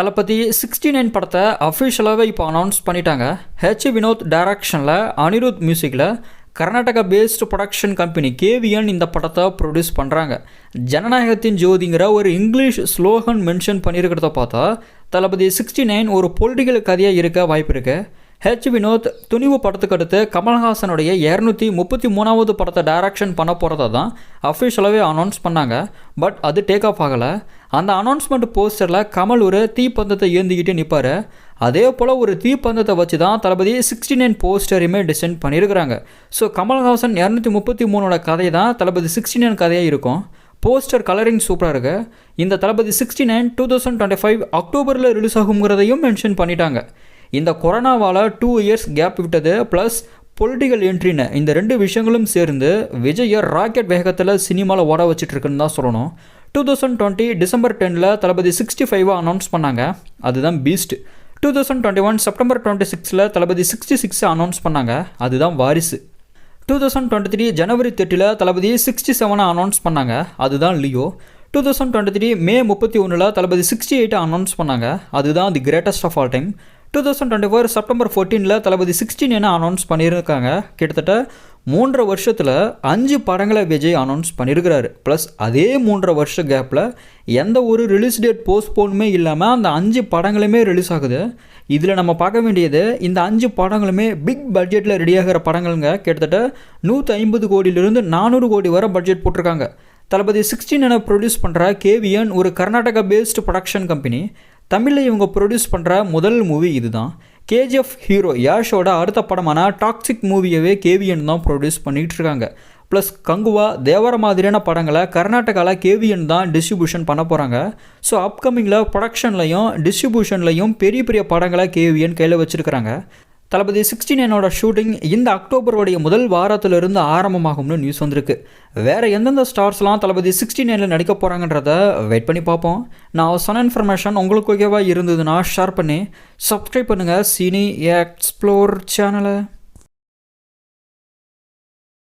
தளபதி sixty nine படத்தை அஃபிஷியலாகவே இப்போ announce பண்ணிட்டாங்க. ஹெச் வினோத் டைரக்ஷனில் அனிருத் மியூசிக்கில் Karnataka based production company KVN இந்த படத்தை ப்ரொடியூஸ் பண்ணுறாங்க ஜனநாயகத்தின் ஜோதிங்கிற ஒரு இங்கிலீஷ் ஸ்லோகன் மென்ஷன் பண்ணியிருக்கிறத பார்த்தா தளபதி சிக்ஸ்டி நைன் ஒரு பொலிட்டிக்கல் கதையாக இருக்க வாய்ப்பு இருக்குது ஹெச் வினோத் துணிவு படத்துக்கு அடுத்து கமல்ஹாசனுடைய இரநூத்தி முப்பத்தி மூணாவது படத்தை டைரக்ஷன் பண்ண போகிறத தான் அஃபிஷியலாகவே அனௌன்ஸ் பண்ணாங்க. பட் அது டேக் ஆஃப் ஆகலை. அந்த அனௌன்ஸ்மெண்ட் போஸ்டரில் கமல் ஒரு தீப்பந்தத்தை ஏந்திக்கிட்டு நிற்பார் அதே போல் ஒரு தீப்பந்தத்தை வச்சு தான் தளபதி சிக்ஸ்டி நைன் போஸ்டரையுமே டிசைன் பண்ணியிருக்கிறாங்க ஸோ கமல்ஹாசன் இரநூத்தி முப்பத்தி மூணோட கதை தான் தளபதி சிக்ஸ்டி நைன் கதையாக இருக்கும். போஸ்டர் கலரிங் சூப்பராக இருக்குது இந்த Thalapathy sixty nine two thousand twenty five அக்டோபரில் ரிலீஸ் ஆகுங்கிறதையும் மென்ஷன் பண்ணிட்டாங்க. இந்த கொரோனாவால் டூ இயர்ஸ் கேப் விட்டது ப்ளஸ் பொலிட்டிக்கல் என்ட்ரின்னு இந்த ரெண்டு விஷயங்களும் சேர்ந்து விஜயை ராக்கெட் வேகத்தில் சினிமாவில் ஓட வச்சுட்ருக்குன்னு தான் சொல்லணும். டூ தௌசண்ட் டுவெண்ட்டி டிசம்பர் டெனில் தளபதி சிக்ஸ்டி ஃபைவாக அனௌன்ஸ் பண்ணாங்க. அதுதான் Beast two thousand twenty one September twenty சிக்ஸில் தளபதி சிக்ஸ்டி சிக்ஸ் அனௌன்ஸ் பண்ணாங்க. அதுதான் வாரிசு. டூ தௌசண்ட் டுவெண்ட்டி த்ரீ ஜனவரி தேர்ட்டியில் தளபதி சிக்ஸ்டி செவனை அனௌன்ஸ் பண்ணாங்க. அதுதான் Leo. Two thousand twenty three May முப்பத்தி ஒன்றில் தளபதி சிக்ஸ்டி எயிட்டை அனௌன்ஸ் பண்ணாங்க. அதுதான் the greatest of all time two thousand twenty four September ஃபோர்டீனில் Thalapathy sixteen என்ன அனௌன்ஸ் பண்ணியிருக்காங்க. கிட்டத்தட்ட மூன்றரை வருஷத்தில் அஞ்சு படங்களை விஜய் அனௌன்ஸ் பண்ணியிருக்கிறாரு. ப்ளஸ் அதே மூன்றரை வருஷ கேப்பில் எந்த ஒரு ரிலீஸ் டேட் போஸ்ட்போனுமே இல்லாமல் அந்த அஞ்சு படங்களுமே ரிலீஸ் ஆகுது. இதில் நம்ம பார்க்க வேண்டியது இந்த அஞ்சு படங்களுமே பிக் பட்ஜெட்டில் ரெடியாகிற படங்களுங்க. கிட்டத்தட்ட நூற்றி ஐம்பது கோடியிலிருந்து நானூறு கோடி வரை பட்ஜெட் போட்டிருக்காங்க. தளபதி சிக்ஸ்டீன் என ப்ரொடியூஸ் பண்ணுற கேவிஎன் ஒரு கர்நாடகா பேஸ்டு ப்ரொடக்ஷன் கம்பெனி தமிழில் இவங்க ப்ரொடியூஸ் பண்ணுற முதல் மூவி இதுதான். கேஜிஎஃப் ஹீரோ யாஷோட அடுத்த படமான டாக்ஸிக் மூவியவே கேவிஎன் தான் ப்ரொடியூஸ் பண்ணிகிட்டு இருக்காங்க. ப்ளஸ் கங்குவா தேவர மாதிரியான படங்களை கர்நாடகாவில் கேவிஎன் தான் டிஸ்ட்ரிபியூஷன் பண்ண போகிறாங்க ஸோ அப்கமிங்கில் ப்ரொடக்ஷன்லையும் டிஸ்ட்ரிபியூஷன்லையும் பெரிய பெரிய படங்களை கேவிஎன் கையில் வச்சுருக்கிறாங்க. தளபதி சிக்ஸ்டி நைனோட ஷூட்டிங் இந்த அக்டோபருடைய முதல் வாரத்திலிருந்து ஆரம்பமாகும்னு நியூஸ் வந்திருக்கு. வேறு எந்தெந்த ஸ்டார்ஸ்லாம் தளபதி சிக்ஸ்டி நைனில் நடிக்க போகிறாங்கன்றத வெயிட் பண்ணி பார்ப்போம். நான் சொன்ன இன்ஃபர்மேஷன் உங்களுக்கு ஓகேவாக இருந்ததுன்னா ஷேர் பண்ணி சப்ஸ்கிரைப் பண்ணுங்கள் சினி எக்ஸ்ப்ளோர் சேனலை